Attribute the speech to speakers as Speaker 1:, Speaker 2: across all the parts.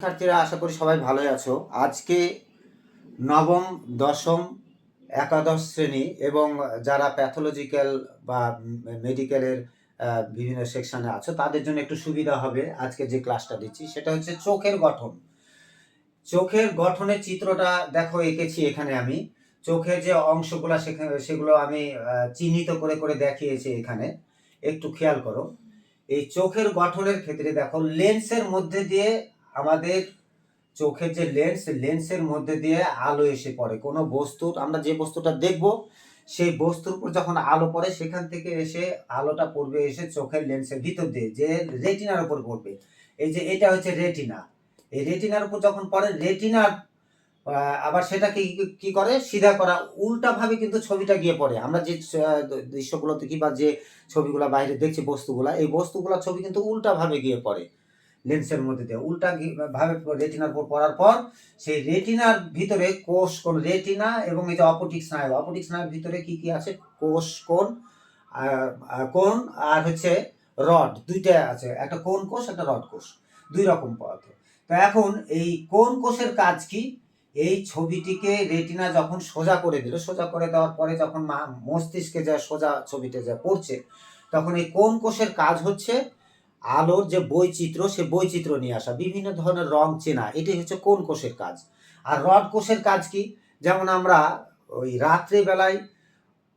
Speaker 1: শিক্ষার্থীরা, আশা করি সবাই ভালোই আছো। আজকে নবম, দশম, একাদশ শ্রেণি এবং যারা প্যাথোলজিক্যাল বা মেডিকেলের বিভিন্ন সেকশনে আছো, তাদের জন্য একটু সুবিধা হবে আজকে যে ক্লাসটা দিচ্ছি। সেটা হচ্ছে চোখের গঠন। চোখের গঠনের চিত্রটা দেখো, এঁকেছি এখানে আমি। চোখের যে অংশগুলো সেখানে সেগুলো আমি চিহ্নিত করে করে দেখিয়েছি এখানে। একটু খেয়াল করো। এই চোখের গঠনের ক্ষেত্রে দেখো লেন্সের মধ্যে দিয়ে আমাদের চোখের যে লেন্স লেন্সের মধ্যে দিয়ে আলো এসে পড়ে। কোনো বস্তুর আমরা যে বস্তুটা দেখব, সেই বস্তুর উপর যখন আলো পড়ে, সেখান থেকে এসে আলোটা পড়বে এসে চোখের লেন্সের ভিতর দিয়ে, যে রেটিনার উপর পড়বে। এই যে এটা হচ্ছে রেটিনা এই রেটিনার উপর যখন পড়ে রেটিনার আবার সেটাকে কি- কি করে? সিধা করা। উল্টা ভাবে কিন্তু ছবিটা গিয়ে পড়ে। আমরা যে দৃশ্যগুলো দেখি বা যে ছবিগুলো বাইরে দেখছি বস্তুগুলা, এই বস্তুগুলা ছবি কিন্তু উল্টা ভাবে গিয়ে পড়ে। লেন্সের মধ্যে দিয়ে। উল্টা ভাবে রেটিনার উপর পড়ার পর, সেই রেটিনার ভিতরে কোষ কোন রেটিনা এবং এই যে অপটিক স্নায়ু অপটিক স্নায়ুর ভিতরে কি কি আছে? কোষ কোন কোন আর হচ্ছে রড দুইটা আছে। একটা কোন কোষ, একটা রড কোষ। দুই রকম পদার্থ। তো এখন এই কোন কোষের কাজ কি? এই ছবিটিকে রেটিনা যখন সোজা করে দিল, সোজা করে দেওয়ার পরে যখন মস্তিষ্কে যা সোজা ছবিটা যা পড়ছে, তখন এই কোন কোষের কাজ হচ্ছে আলোর যে বৈচিত্র্য, সে বৈচিত্র্য নিয়ে আসা, বিভিন্ন ধরনের রং চেনা, এটাই হচ্ছে কোন কোষের কাজ। আর রড কোষের কাজ কি? যেমন আমরা ওই রাত্রিবেলায়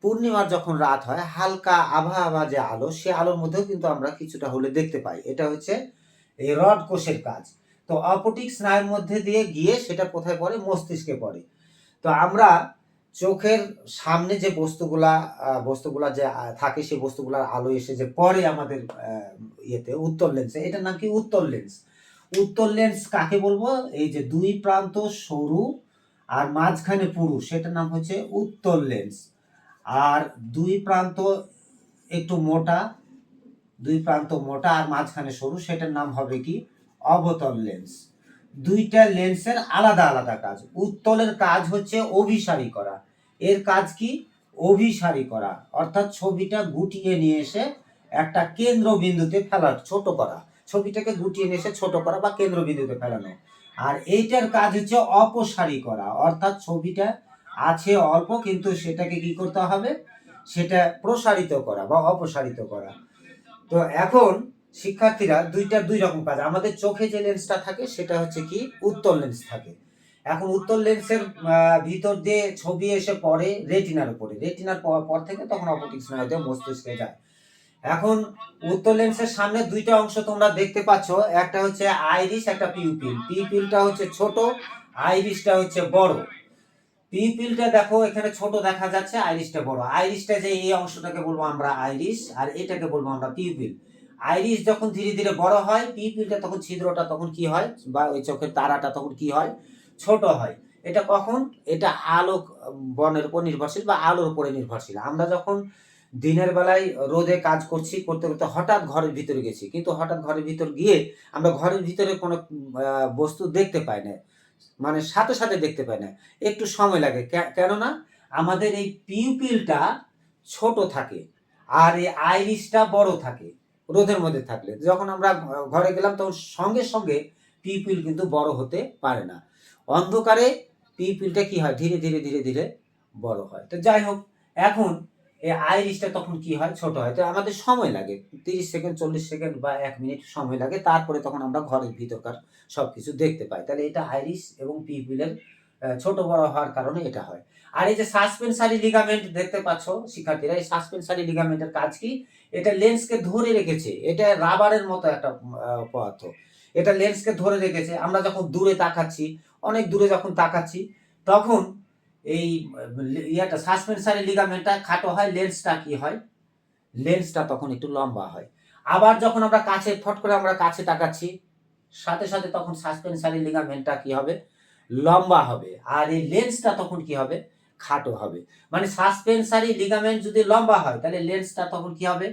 Speaker 1: পূর্ণিমার যখন রাত হয়, হালকা আভা আভা যে আলো, সে আলোর মধ্যেও কিন্তু আমরা কিছুটা হলে দেখতে পাই। এটা হচ্ছে এই রড কোষের কাজ। তো অপটিক স্নায়ুর মধ্যে দিয়ে গিয়ে সেটা কোথায় পড়ে? মস্তিষ্কে পড়ে। তো আমরা চোখের সামনে যে বস্তুগুলা বস্তুগুলা যে থাকে সেই বস্তুগুলার আলো এসে যে পরে আমাদের ইয়েতে, উত্তর লেন্সে এটার নাম কি উত্তর লেন্স উত্তর লেন্স কাকে বলব? এই যে দুই প্রান্ত সরু আর মাঝখানে পুরু, সেটার নাম হচ্ছে উত্তর লেন্স আর দুই প্রান্ত একটু মোটা, দুই প্রান্ত মোটা আর মাঝখানে সরু, সেটার নাম হবে কি? অবতল লেন্স দুইটা লেন্সের আলাদা আলাদা কাজ। উত্তলের কাজ হচ্ছে অভিসারী করা এর কাজ কি? অভিসারী করা। অর্থাৎ ছবিটা গুটিয়ে নিয়ে এসে একটা কেন্দ্রবিন্দুতে ফেলার ছোট করা। ছবিটাকে গুটিয়ে নিয়ে এসে ছোট করা বা কেন্দ্রবিন্দুতে ফেলানো। আর এইটার কাজ হচ্ছে অপসারী করা। অর্থাৎ ছবিটা আছে অল্প, কিন্তু সেটাকে কি করতে হবে? সেটা প্রসারিত করা বা অপসারিত করা। তো এখন শিক্ষার্থীরা দুইটা দুই রকম কাজ। আমাদের চোখে যে লেন্সটা থাকে, সেটা হচ্ছে কি? উত্তর লেন্স থাকে। এখন উত্তর লেন্সের ভিতর দিয়ে ছবি এসে পড়ে রেটিনার উপরে। রেটিনার পর- পর থেকে তখন অপটিক স্নায়ুতে মস্তিষ্কে যায়। এখন উত্তর লেন্সের সামনে দুইটা অংশ তোমরা দেখতে পাচ্ছ। একটা হচ্ছে আইরিশ, একটা পিউপিল। পিউপিলটা হচ্ছে ছোট, আইরিশটা হচ্ছে বড়। পিউপিলটা দেখো, এখানে ছোট দেখা যাচ্ছে, আইরিশটা বড়। আইরিশটা যে এই অংশটাকে বলব আমরা আইরিশ, আর এটাকে বলব আমরা পিউপিল। আইরিশ যখন ধীরে ধীরে বড় হয় পিপিলটা তখন ছিদ্রটা তখন কি হয়, বা ওই চোখের তারাটা তখন কি হয় ছোট হয়। এটা কখন? এটা আলো বনের উপর নির্ভরশীল বা আলোর উপরে নির্ভরশীল। আমরা যখন দিনের বেলায় রোদে কাজ করছি, করতে করতে হঠাৎ ঘরের ভিতরে গেছি। কিন্তু হঠাৎ ঘরের ভিতর গিয়ে আমরা ঘরের ভিতরে কোনো বস্তু দেখতে পাই না। মানে সাথে সাথে দেখতে পাই না। একটু সময় লাগে। কেননা আমাদের এই পিউপিলটা ছোট থাকে আর এই আইরিশটা বড় থাকে রোদের মধ্যে থাকলে। যখন আমরা ঘরে গেলাম তখন সঙ্গে সঙ্গে পিউপিল কিন্তু বড় হতে পারে না। অন্ধকারে পিপিলটা কি হয়? ধীরে ধীরে ধীরে ধীরে বড় হয়। তো যাই হোক, এখন এই আইরিশটা তখন কি হয়? ছোট হয়। তো আমাদের সময় লাগে। তিরিশ সেকেন্ড, চল্লিশ সেকেন্ড বা এক মিনিট সময় লাগে। তারপরে তখন আমরা ঘরের ভিতরকার সব কিছু দেখতে পাই। তাহলে এটা আইরিশ এবং পিপিলের ছোট বড় হওয়ার কারণে এটা হয়। আর এই যে সাসপেনসারি লিগামেন্ট দেখতে পাচ্ছ শিক্ষার্থীরা, এই সাসপেনসারি লিগামেন্টের কাজ কি? এটা লেন্সকে ধরে রেখেছে। এটা রাবারের মতো একটা পদার্থ। এটা লেন্সকে ধরে রেখেছে। আমরা যখন দূরে তাকাচ্ছি অনেক দূরে যখন তাকাচ্ছি, তখন এই ইয়াটা সাসপেনসারি লিগামেন্টটা খাটো হয়, লেন্সটা কি হয়? লেন্সটা তখন একটু লম্বা হয়। আবার যখন আমরা কাছে, ফট করে আমরা কাছে তাকাচ্ছি, সাথে সাথে তখন সাসপেনসারি লিগামেন্টটা কি হবে? লম্বা হবে। আর এই লেন্সটা তখন কি হবে? খাটো হবে। মানে সাসপেনসারি লিগামেন্ট যদি লম্বা হয়, তাহলে লেন্সটা তখন কি হবে?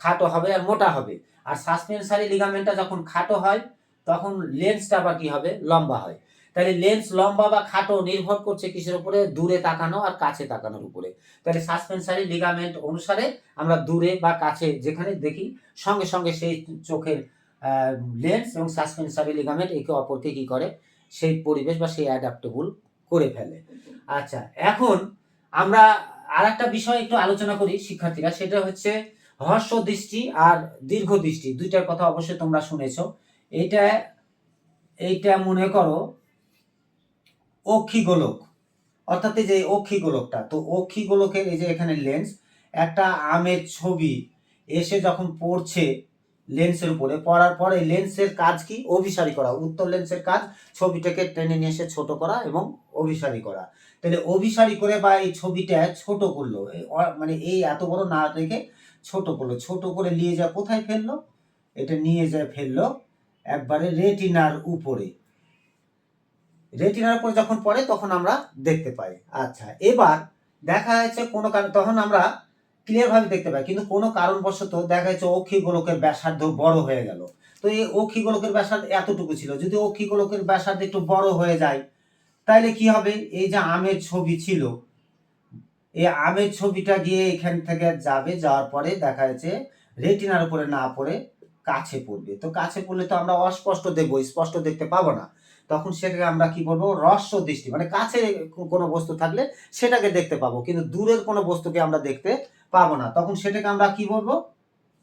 Speaker 1: খাটো হবে আর মোটা হবে। আর সাসপেনসারি লিগামেন্টটা যখন খাটো হয়, তখন লেন্সটা আবার কি হবে? লম্বা হয়। তাহলে লেন্স লম্বা বা খাটো নির্ভর করছে কিসের উপরে? দূরে তাকানো আর কাছে তাকানোর উপরে। তাহলে সাসপেন্সারি লিগামেন্ট অনুসারে আমরা দূরে বা কাছে যেখানে দেখি, সঙ্গে সঙ্গে সেই চোখের লেন্স এবং সাসপেন্সারি লিগামেন্ট একে অপরকে কি করে? সেই পরিবেশ বা সেই অ্যাডাপ্টেবল করে ফেলে। আচ্ছা এখন আমরা আর একটা বিষয় একটু আলোচনা করি শিক্ষার্থীরা, সেটা হচ্ছে হর্ষ দৃষ্টি আর দীর্ঘ দৃষ্টি। দুইটার কথা অবশ্যই তোমরা শুনেছ। এইটা এইটা মনে করো অক্ষি গোলক অর্থাৎ এই যে অক্ষি গোলকটা তো অক্ষি গোলকের এই যে এখানে লেন্স একটা আমের ছবি এসে যখন পড়ছে লেন্সের উপরে, পড়ার পরে লেন্সের কাজ কি? অভিসারী করা। উত্তর লেন্সের কাজ, ছবিটাকে টেনে নিয়ে এসে ছোট করা এবং অভিসারী করা। তাহলে অভিসারী করে বা এই ছবিটা ছোট করল মানে এই এত বড় না রেখে ছোট করল। ছোট করে নিয়ে যা কোথায় ফেলল? এটা নিয়ে যায় ফেলল একবারে রেটিনার উপরে। রেটিনার উপরে যখন পড়ে, তখন আমরা দেখতে পাই। আচ্ছা এবার দেখা যাচ্ছে কোনো কারণ, তখন আমরা ক্লিয়ার ভাবে দেখতে পাই। কিন্তু কোনো কারণবশত দেখা যাচ্ছে অক্ষি গোলকের ব্যাসার্ধ বড় হয়ে গেল। তো এই অক্ষি গোলকের ব্যাসার্ধ এতটুকু ছিল। যদি অক্ষি গোলকের ব্যাসার্ধ একটু বড় হয়ে যায় তাহলে কি হবে? এই যে আমের ছবি ছিল, এই আমের ছবিটা গিয়ে এখান থেকে যাবে, যাওয়ার পরে দেখা যাচ্ছে রেটিনার উপরে না পড়ে কাছে পড়বে। তো কাছে পড়লে তো আমরা অস্পষ্ট দেখব স্পষ্ট দেখতে পাবো না। তখন সেটাকে আমরা কি বলব? রস্য দৃষ্টি মানে কাছে কোনো বস্তু থাকলে সেটাকে দেখতে পাবো, কিন্তু দূরের কোনো বস্তুকে আমরা দেখতে পাবো না। তখন সেটাকে আমরা কি বলব?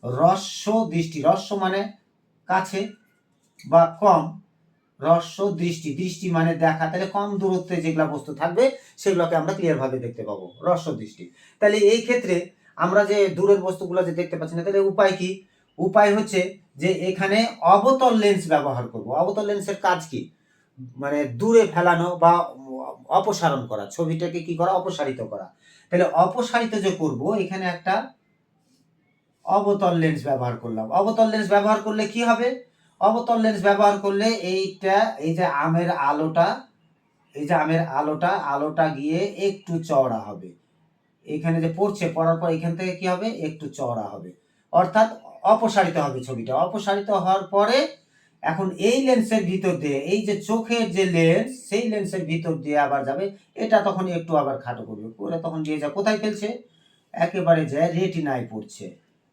Speaker 1: রস্য দৃষ্টি। রস্য মানে কাছে বা কম। রস্য দৃষ্টি। দৃষ্টি মানে দেখা। তাহলে কম দূরত্বে যেগুলো বস্তু থাকবে, সেগুলোকে আমরা ক্লিয়ার ভাবে দেখতে পাবো। রস্য দৃষ্টি। তাহলে এই ক্ষেত্রে আমরা যে দূরের বস্তুগুলো যে দেখতে পাচ্ছি না, তাহলে উপায় কি? উপায় হচ্ছে যে এখানে অবতল লেন্স ব্যবহার করব। অবতল লেন্সের কাজ কি? মানে দূরে ফেলানো বা অপসারণ করা, ছবিটাকে কি করা? অপসারিত করা। তাহলে অপসারিত যে করব, এখানে একটা অবতল লেন্স ব্যবহার করলাম। অবতল লেন্স ব্যবহার করলে কি হবে? অবতল লেন্স ব্যবহার করলে এইটা, এই যে আমের আলোটা, এই যে আমের আলোটা আলোটা গিয়ে একটু চওড়া হবে। এখানে যে পড়ছে, পড়ার পর এখান থেকে কি হবে? একটু চওড়া হবে। অর্থাৎ অপসারিত হবে ছবিটা। অপসারিত হওয়ার পরে এখন এই লেন্সের ভিতর দিয়ে, এই যে চোখের যে লেন্স সেই লেন্সের ভিতর দিয়ে আবার যাবে। এটা তখন একটু আবার খাটো করবে। করে তখন দিয়ে যা, কোথায় ফেলছে? একেবারে যায় রেটিনায় পড়ছে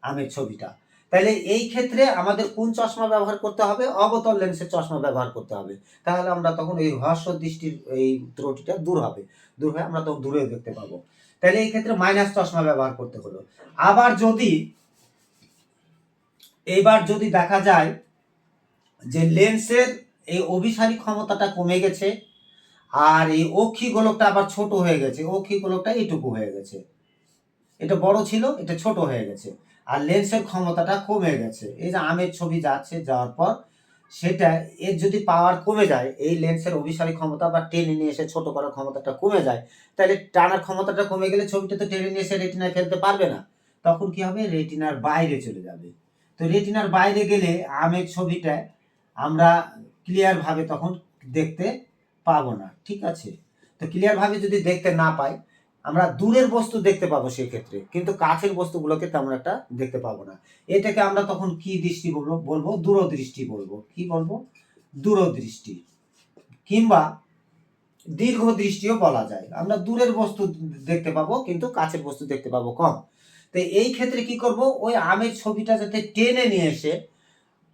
Speaker 1: আমের ছবিটা। তাহলে এই ক্ষেত্রে আমাদের কোন চশমা ব্যবহার করতে হবে? অবতল লেন্সের চশমা ব্যবহার করতে হবে। তাহলে আমরা তখন এই হর্ষ দৃষ্টির এই ত্রুটিটা দূর হবে। দূর হয়ে আমরা তখন দূরে দেখতে পাবো। তাহলে এই ক্ষেত্রে মাইনাস চশমা ব্যবহার করতে হলো। আবার যদি এবার যদি দেখা যায় যে লেন্সের এই অভিসারী ক্ষমতাটা কমে গেছে, আর এই অক্ষি গোলকটা আবার ছোট হয়ে গেছে। অক্ষি গোলকটা এইটুকু হয়ে গেছে। এটা বড় ছিল, এটা ছোট হয়ে গেছে। আর লেন্সের ক্ষমতাটা কমে গেছে। এই যে আমের ছবি যাচ্ছে, যাওয়ার পর সেটা, এর যদি পাওয়ার কমে যায়, এই লেন্সের অভিসারী ক্ষমতা বা টেনে নিয়ে এসে ছোট করার ক্ষমতাটা কমে যায়, তাহলে টানার ক্ষমতাটা কমে গেলে ছবিটা তো টেনে নিয়ে এসে রেটিনায় ফেলতে পারবে না। তখন কি হবে? রেটিনার বাইরে চলে যাবে। তো রেটিনার বাইরে গেলে আমের ছবিটা আমরা ক্লিয়ার ভাবে তখন দেখতে পাবো না, ঠিক আছে? তো ক্লিয়ার ভাবে যদি দেখতে না পাই, আমরা দূরের বস্তু দেখতে পাবো সেই ক্ষেত্রে কিন্তু কাছের বস্তুগুলোকে তেমন একটা দেখতে পাবো না। এটাকে আমরা তখন কি দৃষ্টি বলব? বলব দূরদৃষ্টি বলব। কি বলব? দূরদৃষ্টি। কিংবা দীর্ঘ দৃষ্টিও বলা যায়। আমরা দূরের বস্তু দেখতে পাবো, কিন্তু কাছের বস্তু দেখতে পাবো কম। তো এই ক্ষেত্রে কি করব? ওই আমের ছবিটা যাতে টেনে নিয়ে এসে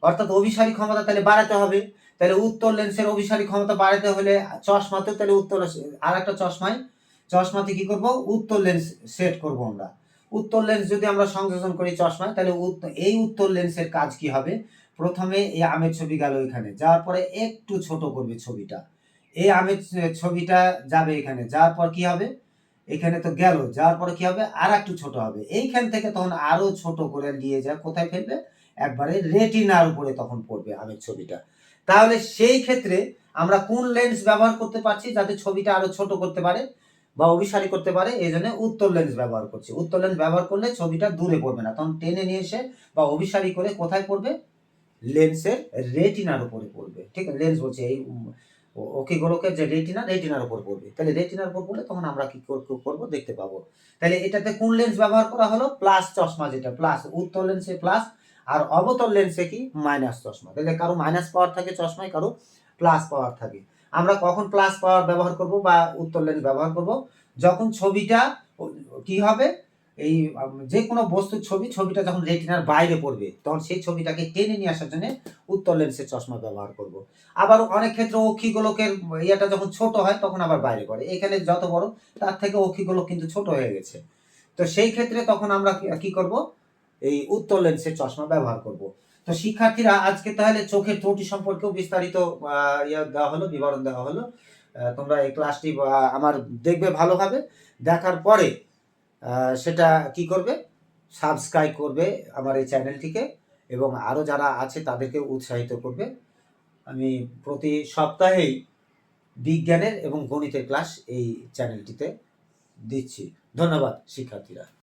Speaker 1: অর্থাৎ অভিসারী ক্ষমতা তাহলে বাড়াতে হবে। তাহলে উত্তর লেন্সের অভিসারী ক্ষমতা বাড়াতে হলে চশমাতে তাহলে উত্তর আর একটা চশমায়, চশমাতে কি করব? উত্তর লেন্স সেট করব আমরা। উত্তর লেন্স যদি আমরা সংযোজন করি চশমায়, তাহলে এই উত্তর লেন্সের কাজ কি হবে? প্রথমে এই আমের ছবি গেল এখানে। যাওয়ার পরে একটু ছোট করবে ছবিটা। এই আমের ছবিটা যাবে এখানে। যাওয়ার পর কি হবে? এখানে তো গেল। যাওয়ার পরে কি হবে? আর একটু ছোট হবে। এইখান থেকে তখন আরও ছোট করে নিয়ে যা। কোথায় ফেলবে? একবারে রেটিনার উপরে তখন পড়বে আমের ছবিটা। তাহলে সেই ক্ষেত্রে আমরা কোন লেন্স ব্যবহার করতে পারছি যাতে ছবিটা আরও ছোট করতে পারে বা অভিসারী করতে পারে? এই জন্য উত্তর লেন্স ব্যবহার করছি। উত্তর লেন্স ব্যবহার করলে ছবিটা দূরে পড়বে না। তখন টেনে নিয়ে এসে বা অভিসারী করে কোথায় পড়বে? লেন্সের রেটিনার উপরে পড়বে। ঠিক আছে? লেন্স বলছে এই, ওকে গোলকের যে রেটিনা, রেটিনার উপর পড়বে। তাহলে রেটিনার উপর পড়লে তখন আমরা কি কর- করব? দেখতে পাবো। তাহলে এটাতে কোন লেন্স ব্যবহার করা হলো? প্লাস চশমা যেটা প্লাস উত্তর লেন্সে প্লাস আর অবতল লেন্সে কি? মাইনাস চশমা। তাহলে কারও মাইনাস পাওয়ার থাকে চশমায়, কারও প্লাস পাওয়ার থাকে। আমরা কখন প্লাস পাওয়ার ব্যবহার করব বা উত্তর লেন্স ব্যবহার করব? যখন ছবিটা কি হবে? এই যে কোনো বস্তুর ছবি, ছবিটা যখন রেটিনার বাইরে পড়বে, তখন সেই ছবিটাকে টেনে নিয়ে আসার জন্য উত্তর লেন্সের চশমা ব্যবহার করব। আবার অনেক ক্ষেত্রে অক্ষি গোলকের ইয়েটা যখন ছোট হয়, তখন আবার বাইরে পড়ে। এখানে যত বড়, তার থেকে অক্ষি গোলক কিন্তু ছোট হয়ে গেছে। তো সেই ক্ষেত্রে তখন আমরা কি করব? এই উত্তর লেন্সের চশমা ব্যবহার করব। তো শিক্ষার্থীরা, আজকে তাহলে চোখের ত্রুটি সম্পর্কেও বিস্তারিত ইয়ে দেওয়া হলো, বিবরণ দেওয়া হলো। তোমরা এই ক্লাসটি আমার দেখবে ভালোভাবে দেখার পরে সেটা কি করবে? সাবস্ক্রাইব করবে আমার এই চ্যানেলটিকে এবং আরও যারা আছে তাদেরকে উৎসাহিত করবে। আমি প্রতি সপ্তাহেই বিজ্ঞানের এবং গণিতের ক্লাস এই চ্যানেলটিতে দিচ্ছি। ধন্যবাদ শিক্ষার্থীরা।